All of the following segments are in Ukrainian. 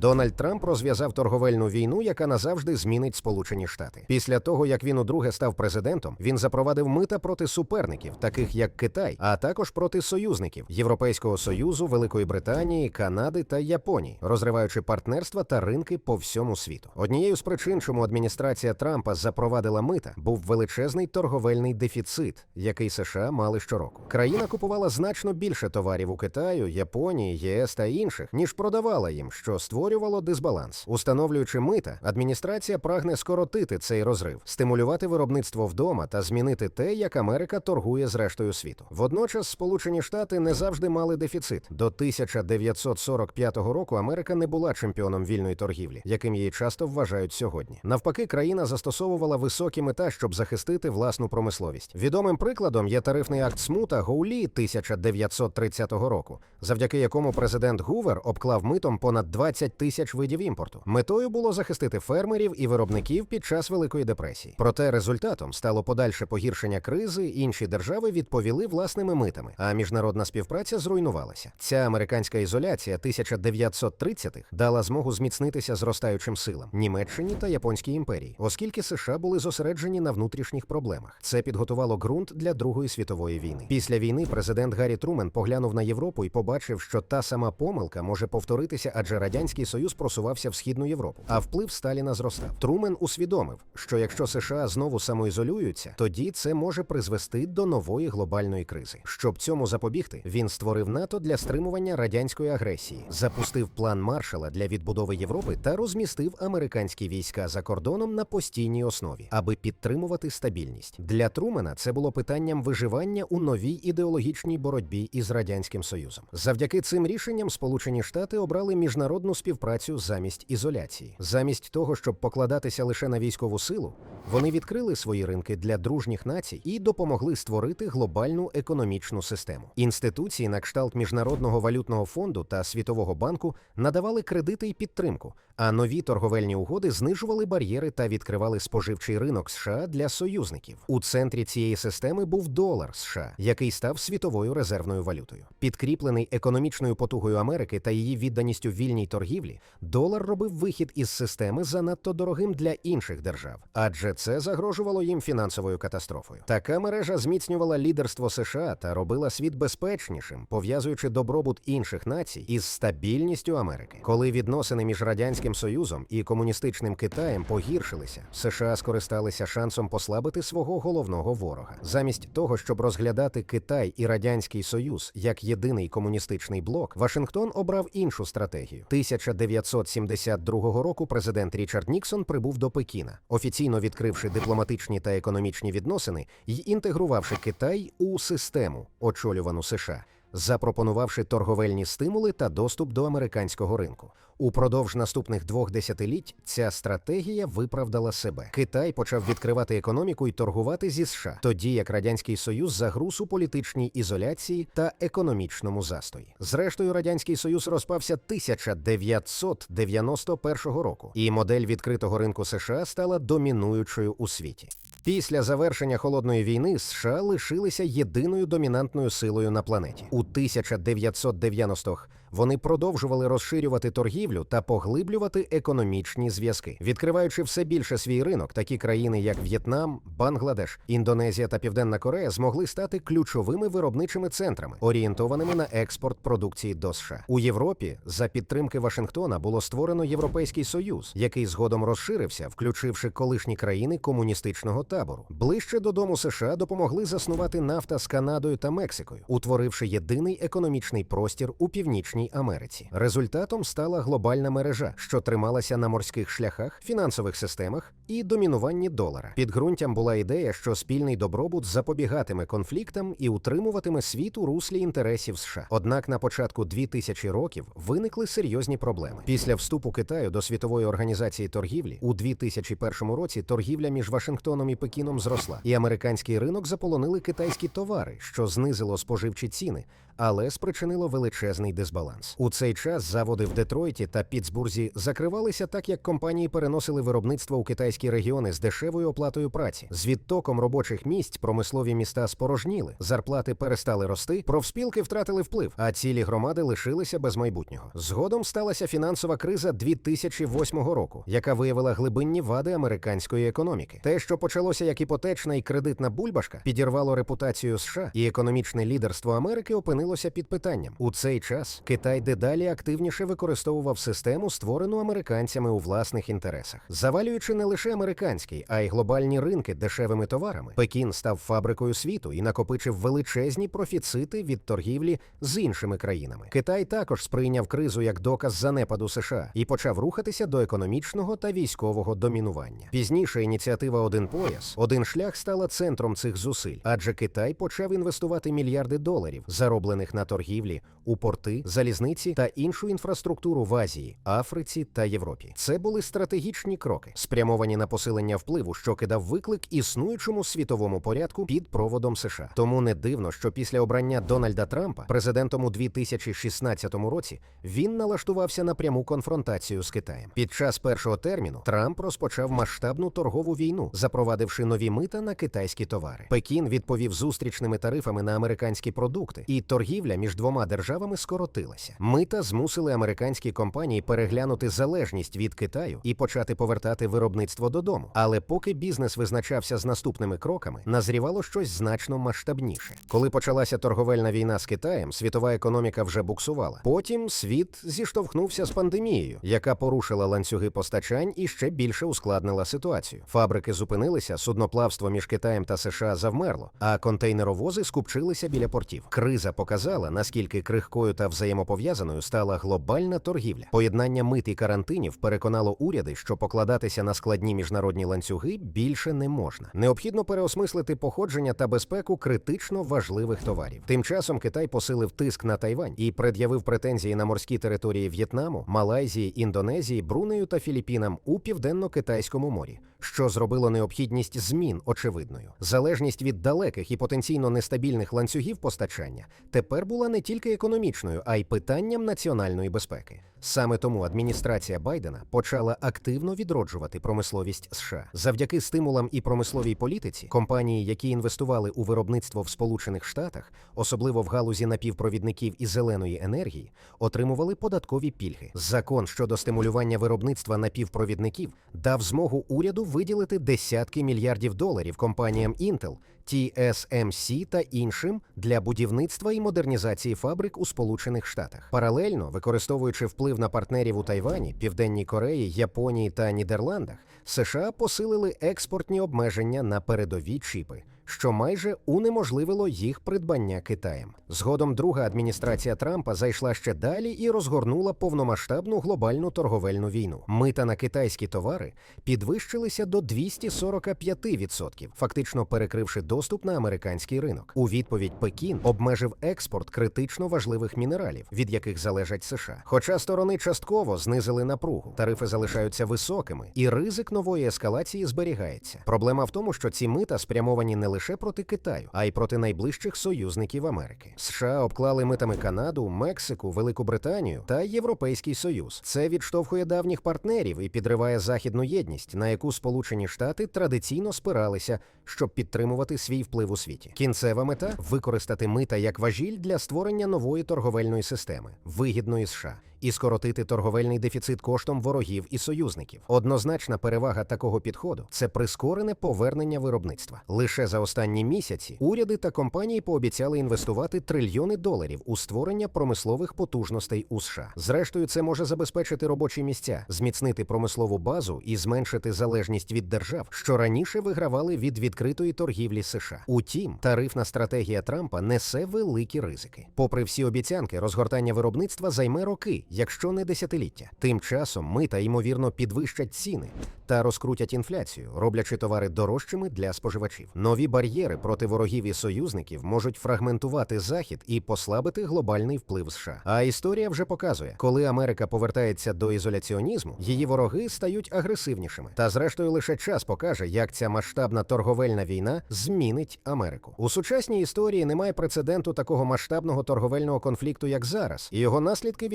Дональд Трамп розв'язав торговельну війну, яка назавжди змінить Сполучені Штати. Після того, як він удруге став президентом, він запровадив мита проти суперників, таких як Китай, а також проти союзників Європейського союзу, Великої Британії, Канади та Японії, розриваючи партнерства та ринки по всьому світу. Однією з причин, чому адміністрація Трампа запровадила мита, був величезний торговельний дефіцит, який США мали щороку. Країна купувала значно більше товарів у Китаю, Японії, ЄС та інших, ніж продавала їм, що створювало дисбаланс. Установлюючи мита, адміністрація прагне скоротити цей розрив, стимулювати виробництво вдома та змінити те, як Америка торгує з рештою світу. Водночас Сполучені Штати не завжди мали дефіцит. До 1945 року Америка не була чемпіоном вільної торгівлі, яким її часто вважають сьогодні. Навпаки, країна застосовувала високі мета, щоб захистити власну промисловість. Відомим прикладом є тарифний акт Смута Гоулі 1930 року, завдяки якому президент Гувер обклав митом понад 20 тисяч видів імпорту. Метою було захистити фермерів і виробників під час Великої депресії. Проте результатом стало подальше погіршення кризи. Інші держави відповіли власними митами, а міжнародна співпраця зруйнувалася. Ця американська ізоляція 1930-х дала змогу зміцнитися зростаючим силам Німеччині та Японській імперії, оскільки США були зосереджені на внутрішніх проблемах. Це підготувало ґрунт для Другої світової війни. Після війни президент Гаррі Трумен поглянув на Європу і побачив, що та сама помилка може повторитися, адже радянський союз просувався в східну Європу, а вплив Сталіна зростав. Трумен усвідомив, що якщо США знову самоізолюються, тоді це може призвести до нової глобальної кризи. Щоб цьому запобігти, він створив НАТО для стримування радянської агресії, запустив план Маршала для відбудови Європи та розмістив американські війська за кордоном на постійній основі, аби підтримувати стабільність. Для Трумена це було питанням виживання у новій ідеологічній боротьбі із радянським союзом. Завдяки цим рішенням Сполучені Штати обрали міжнародну співпрацю замість ізоляції, замість того, щоб покладатися лише на військову силу. Вони відкрили свої ринки для дружніх націй і допомогли створити глобальну економічну систему. Інституції на кшталт міжнародного валютного фонду та світового банку надавали кредити і підтримку, а нові торговельні угоди знижували бар'єри та відкривали споживчий ринок США для союзників. У центрі цієї системи був долар США, який став світовою резервною валютою. Підкріплений економічною потугою Америки та її відданістю вільній торгівлі, долар робив вихід із системи занадто дорогим для інших держав, адже це загрожувало їм фінансовою катастрофою. Така мережа зміцнювала лідерство США та робила світ безпечнішим, пов'язуючи добробут інших націй із стабільністю Америки. Коли відносини між радянським союзом і комуністичним Китаєм погіршилися, США скористалися шансом послабити свого головного ворога. Замість того, щоб розглядати Китай і радянський союз як єдиний комуністичний блок, Вашингтон обрав іншу стратегію. 1972 року президент Річард Ніксон прибув до Пекіна, офіційно відкривши дипломатичні та економічні відносини й інтегрувавши Китай у систему, очолювану США. Запропонувавши торговельні стимули та доступ до американського ринку, упродовж наступних двох десятиліть ця стратегія виправдала себе. Китай почав відкривати економіку і торгувати зі США, тоді як радянський союз загруз у політичній ізоляції та економічному застої. Зрештою, радянський союз розпався 1991 року, і модель відкритого ринку США стала домінуючою у світі. Після завершення холодної війни США лишилися єдиною домінантною силою на планеті. У 1990-х вони продовжували розширювати торгівлю та поглиблювати економічні зв'язки, відкриваючи все більше свій ринок. Такі країни, як В'єтнам, Бангладеш, Індонезія та Південна Корея, змогли стати ключовими виробничими центрами, орієнтованими на експорт продукції до США. У Європі за підтримки Вашингтона було створено Європейський Союз, який згодом розширився, включивши колишні країни комуністичного табору. Ближче додому США допомогли заснувати нафта з Канадою та Мексикою, утворивши єдиний економічний простір у північній Америці. Результатом стала глобальна мережа, що трималася на морських шляхах, фінансових системах і домінуванні долара. Підґрунтям була ідея, що спільний добробут запобігатиме конфліктам і утримуватиме світ у руслі інтересів США. Однак на початку 2000 років виникли серйозні проблеми. Після вступу Китаю до світової організації торгівлі у 2001 році торгівля між Вашингтоном і Пекіном зросла, і американський ринок заполонили китайські товари, що знизило споживчі ціни. Але спричинило величезний дисбаланс. У цей час заводи в Детройті та Пітсбурзі закривалися так, як компанії переносили виробництво у китайські регіони з дешевою оплатою праці. З відтоком робочих місць промислові міста спорожніли, зарплати перестали рости, профспілки втратили вплив, а цілі громади лишилися без майбутнього. Згодом сталася фінансова криза 2008 року, яка виявила глибинні вади американської економіки. Те, що почалося як іпотечна і кредитна бульбашка, підірвало репутацію США, і економічне лідерство Америки опинилося під питанням. У цей час Китай дедалі активніше використовував систему, створену американцями у власних інтересах, завалюючи не лише американський, а й глобальні ринки дешевими товарами. Пекін став фабрикою світу і накопичив величезні профіцити від торгівлі з іншими країнами. Китай також сприйняв кризу як доказ занепаду США і почав рухатися до економічного та військового домінування. Пізніше ініціатива Один пояс, один шлях стала центром цих зусиль, адже Китай почав інвестувати мільярди доларів, зароблених на торгівлі, у порти, залізниці та іншу інфраструктуру в Азії, Африці та Європі. Це були стратегічні кроки, спрямовані на посилення впливу, що кидав виклик існуючому світовому порядку під проводом США. Тому не дивно, що після обрання Дональда Трампа президентом у 2016 році він налаштувався на пряму конфронтацію з Китаєм. Під час першого терміну Трамп розпочав масштабну торгову війну, запровадивши нові мита на китайські товари. Пекін відповів зустрічними тарифами на американські продукти, і торгівля між двома державами скоротилася. Мита змусили американські компанії переглянути залежність від Китаю і почати повертати виробництво додому. Але поки бізнес визначався з наступними кроками, назрівало щось значно масштабніше. Коли почалася торговельна війна з Китаєм, світова економіка вже буксувала. Потім світ зіштовхнувся з пандемією, яка порушила ланцюги постачань і ще більше ускладнила ситуацію. Фабрики зупинилися, судноплавство між Китаєм та США завмерло, а контейнеровози скупчилися біля портів. Криза показала, наскільки крихкою та взаємопов'язаною стала глобальна торгівля. Поєднання мит і карантинів переконало уряди, що покладатися на складні міжнародні ланцюги більше не можна. Необхідно переосмислити походження та безпеку критично важливих товарів. Тим часом Китай посилив тиск на Тайвань і пред'явив претензії на морські території В'єтнаму, Малайзії, Індонезії, Брунею та Філіппінам у південно-китайському морі, що зробило необхідність змін очевидною. Залежність від далеких і потенційно нестабільних ланцюгів постачання тепер була не тільки економічною, а й питанням національної безпеки. Саме тому адміністрація Байдена почала активно відроджувати промисловість США. Завдяки стимулам і промисловій політиці компанії, які інвестували у виробництво в Сполучених Штатах, особливо в галузі напівпровідників і зеленої енергії, отримували податкові пільги. Закон щодо стимулювання виробництва напівпровідників дав змогу уряду виділити десятки мільярдів доларів компаніям Intel, TSMC та іншим для будівництва і модернізації фабрик у Сполучених Штатах. Паралельно, використовуючи вплив на партнерів у Тайвані, Південній Кореї, Японії та Нідерландах, США посилили експортні обмеження на передові чіпи. Що майже унеможливило їх придбання Китаєм. Згодом друга адміністрація Трампа зайшла ще далі і розгорнула повномасштабну глобальну торговельну війну. Мита на китайські товари підвищилися до 245%, фактично перекривши доступ на американський ринок. У відповідь Пекін обмежив експорт критично важливих мінералів, від яких залежать США. Хоча сторони частково знизили напругу, тарифи залишаються високими, і ризик нової ескалації зберігається. Проблема в тому, що ці мита спрямовані не лише проти Китаю, а й проти найближчих союзників Америки. США обклали митами Канаду, Мексику, Велику Британію та Європейський Союз. Це відштовхує давніх партнерів і підриває західну єдність, на яку Сполучені Штати традиційно спиралися, щоб підтримувати свій вплив у світі. Кінцева мета використати мита як важіль для створення нової торговельної системи, вигідної США. І скоротити торговельний дефіцит коштом ворогів і союзників. Однозначна перевага такого підходу це прискорене повернення виробництва. Лише за останні місяці уряди та компанії пообіцяли інвестувати трильйони доларів у створення промислових потужностей у США. Зрештою, це може забезпечити робочі місця, зміцнити промислову базу і зменшити залежність від держав, що раніше вигравали від відкритої торгівлі США. Утім, тарифна стратегія Трампа несе великі ризики. Попри всі обіцянки, розгортання виробництва займе роки якщо не десятиліття. Тим часом мита ймовірно підвищать ціни та розкрутять інфляцію, роблячи товари дорожчими для споживачів. Нові бар'єри проти ворогів і союзників можуть фрагментувати захід і послабити глобальний вплив США. А історія вже показує, коли Америка повертається до ізоляціонізму, її вороги стають агресивнішими. Та зрештою лише час покаже, як ця масштабна торговельна війна змінить Америку. У сучасній історії немає прецеденту такого масштабного торговельного конфлікту, як зараз, і його наслідки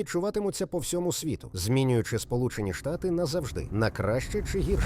відчуватимуться по всьому світу, змінюючи Сполучені Штати назавжди на краще чи гірше.